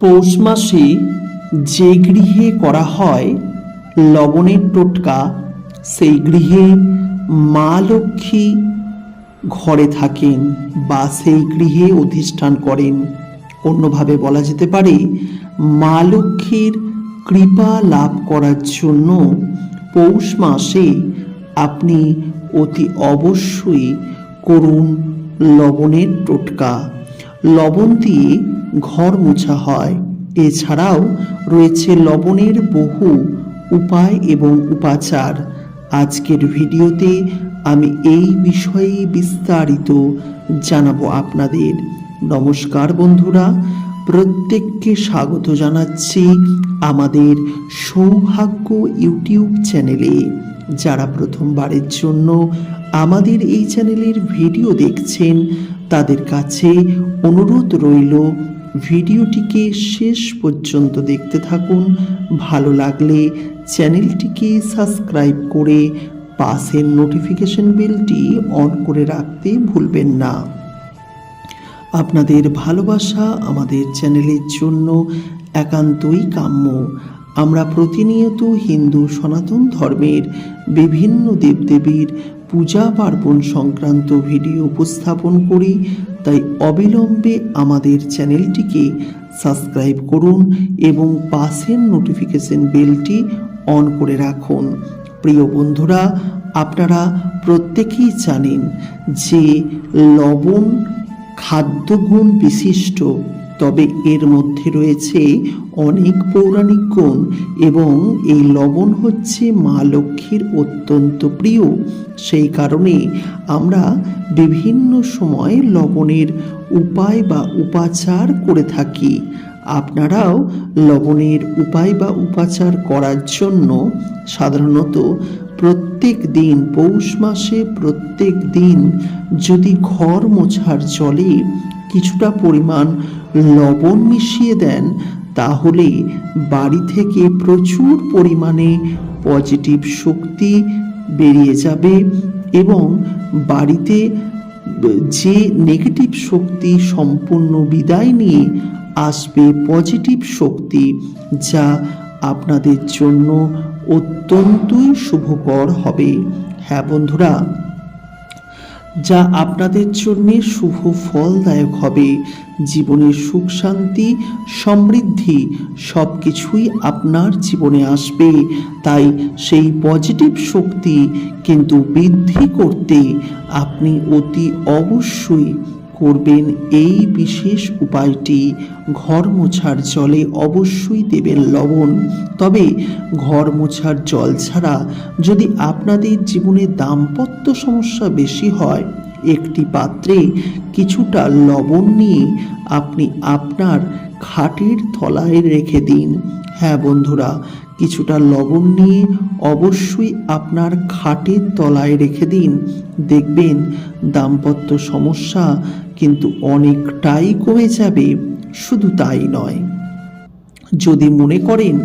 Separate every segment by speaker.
Speaker 1: পৌষ মাসে যে গৃহে করা হয় লবণের টোটকা, সেই গৃহে মা লক্ষ্মী ঘরে থাকেন বা সেই গৃহে অধিষ্ঠান করেন। অন্যভাবে বলা যেতে পারে, মা লক্ষ্মীর কৃপা লাভ করার জন্য পৌষ মাসে আপনি অতি অবশ্যই করুন লবণের টোটকা। লবণ দিয়ে ঘর মোছা হয়। এছাড়াও রয়েছে লবণের বহু উপায় এবং উপাচার। আজকের ভিডিওতে আমি এই বিষয়ে বিস্তারিত জানাব আপনাদের। নমস্কার বন্ধুরা, প্রত্যেককে স্বাগত জানাচ্ছি আমাদের সৌভাগ্য ইউটিউব চ্যানেলে। যারা প্রথমবারের জন্য আমাদের এই চ্যানেলের ভিডিও দেখছেন, তাদের কাছে অনুরোধ রইল ভিডিওটিকে শেষ পর্যন্ত দেখতে থাকুন। ভালো লাগলে চ্যানেলটিকে সাবস্ক্রাইব করে পাশের নোটিফিকেশন বেলটি অন করে রাখতে ভুলবেন না। আপনাদের ভালোবাসা আমাদের চ্যানেলের জন্য একান্তই কাম্য। আমরা প্রতিনিয়ত হিন্দু সনাতন ধর্মের বিভিন্ন দেবদেবীর পূজা পার্বণ সংক্রান্ত ভিডিও উপস্থাপন করি। তাই অবিলম্বে আমাদের চ্যানেলটিকে সাবস্ক্রাইব করুন এবং পাশের নোটিফিকেশন বেলটি অন করে রাখুন। প্রিয় বন্ধুরা, আপনারা প্রত্যেকেই জানেন যে লবণ খাদ্যগুণ বিশিষ্ট। তবে এর মধ্যে রয়েছে অনেক পৌরাণিক গুণ এবং এই লবণ হচ্ছে মা লক্ষ্মীর অত্যন্ত প্রিয়। সেই কারণে আমরা বিভিন্ন সময় লবণের উপায় বা উপাচার করে থাকি। আপনারাও লবণের উপায় বা উপাচার করার জন্য সাধারণত প্রত্যেক দিন, পৌষ মাসে প্রত্যেক দিন যদি ঘর মোছার জলে কিছুটা পরিমাণ লবণ মিশিয়ে দেন, তাহলে বাড়ি থেকে প্রচুর পরিমাণে পজিটিভ শক্তি বেরিয়ে যাবে এবং বাড়িতে যে নেগেটিভ শক্তি সম্পূর্ণ বিদায় নিয়ে আসবে পজিটিভ শক্তি, যা আপনাদের জন্য অত্যন্তই শুভকর হবে। হ্যাঁ বন্ধুরা যা আপনাদের জন্য শুভ ফলদায়ক হবে। জীবনের সুখ, শান্তি, সমৃদ্ধি সব কিছুই আপনার জীবনে আসবে। তাই সেই পজিটিভ শক্তি কিন্তু বৃদ্ধি করতে আপনি অতি অবশ্যই করবেন এই বিশেষ উপায়টি। ঘর মোছার জলে অবশ্যই দেবেন লবণ। তবে ঘর মোছার জল ছাড়া যদি আপনাদের জীবনে দাম্পত্য সমস্যা বেশি হয়, একটি পাত্রে কিছুটা লবণ নিয়ে আপনি আপনার খাটের তলায় রেখে দিন। হ্যাঁ বন্ধুরা কিছুটা লবণ নিয়ে অবশ্যই আপনার খাটের তলায় রেখে দিন। দেখবেন দাম্পত্য সমস্যা কিন্তু অনেকটাই কমে যাবে। শুধু তাই নয়। যদি মনে করেন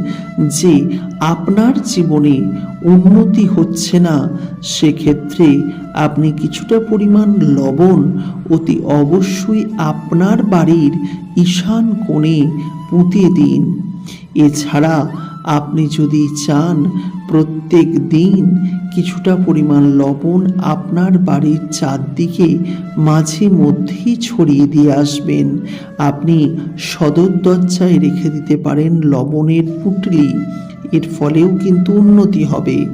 Speaker 1: যে আপনার জীবনে উন্নতি হচ্ছে না, সেক্ষেত্রে আপনি কিছুটা পরিমাণ লবণ অতি অবশ্যই আপনার বাড়ির ঈশান কোণে পুঁতে দিন। এছাড়া আপনি যদি চান প্রত্যেক দিন কিছুটা পরিমাণ লবণ আপনার বাড়ির চারদিকে মাঝে মধ্যেই ছড়িয়ে দিয়ে আসবেন। আপনি সদর দরজায় রেখে দিতে পারেন লবণের পুটলি। এর ফলেও কিন্তু উন্নতি হবে।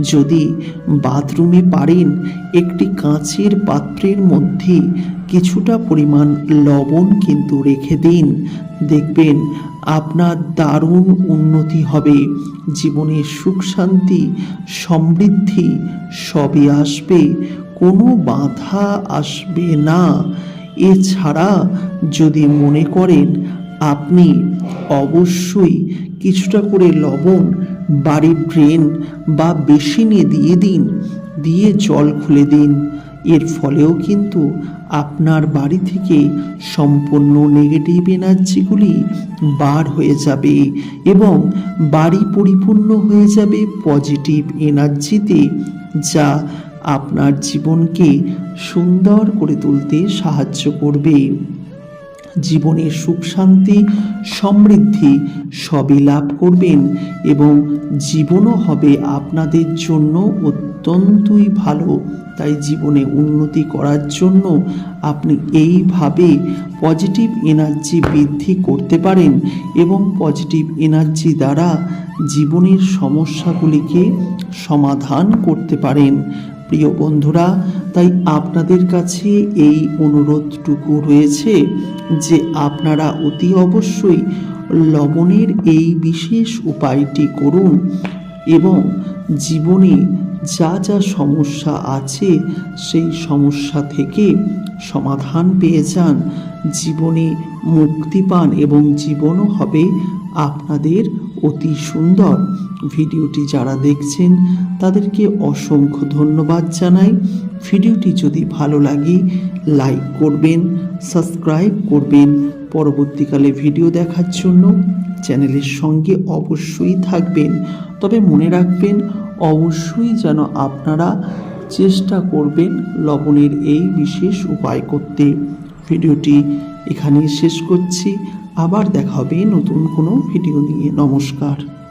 Speaker 1: যদি বাথরুমে পারেন, একটি কাঁচের পাত্রের মধ্যে কিছুটা পরিমাণ লবণ কিন্তু রেখে দিন। দেখবেন আপনার দারুণ উন্নতি হবে। জীবনে সুখ, শান্তি, সমৃদ্ধি সবই আসবে। কোনো বাধা আসবে না। এছাড়া যদি মনে করেন আপনি অবশ্যই কিছুটা করে লবণ, বাড়ির ড্রেন বা বেসিনে দিয়ে দিন, দিয়ে জল খুলে দিন। এর ফলেও কিন্তু আপনার বাড়ি থেকে সম্পূর্ণ নেগেটিভ এনার্জিগুলি বার হয়ে যাবে এবং বাড়ি পরিপূর্ণ হয়ে যাবে পজিটিভ এনার্জিতে যা আপনার জীবনকে সুন্দর করে তুলতে সাহায্য করবে। জীবনে সুখ, শান্তি, সমৃদ্ধি সবই লাভ করবেন এবং জীবনও হবে আপনাদের জন্য অত্যন্তই ভালো। তাই জীবনে উন্নতি করার জন্য আপনি এইভাবে পজিটিভ এনার্জি বৃদ্ধি করতে পারেন এবং পজিটিভ এনার্জি দ্বারা জীবনের সমস্যাগুলিকে সমাধান করতে পারেন। প্রিয় বন্ধুরা, তাই আপনাদের কাছে এই অনুরোধটুকু রয়েছে যে আপনারা অতি অবশ্যই লবণের এই বিশেষ উপায়টি করুন এবং জীবনে যা যা সমস্যা আছে সেই সমস্যা থেকে সমাধান পেয়ে যান। জীবনে মুক্তি পান এবং জীবনও হবে আপনাদের অতি সুন্দর। ভিডিওটি যারা দেখছেন, তাদেরকে অসংখ্য ধন্যবাদ জানাই। ভিডিওটি যদি ভালো লাগে, লাইক করবেন, সাবস্ক্রাইব করবেন। পরবর্তীকালে ভিডিও দেখার জন্য চ্যানেলের সঙ্গে অবশ্যই থাকবেন। তবে মনে রাখবেন, অবশ্যই যেন আপনারা চেষ্টা করবেন লবণের এই বিশেষ উপায় করতে। ভিডিওটি এখানেই শেষ করছি। আবার দেখা হবে নতুন কোনো ভিডিও নিয়ে। নমস্কার।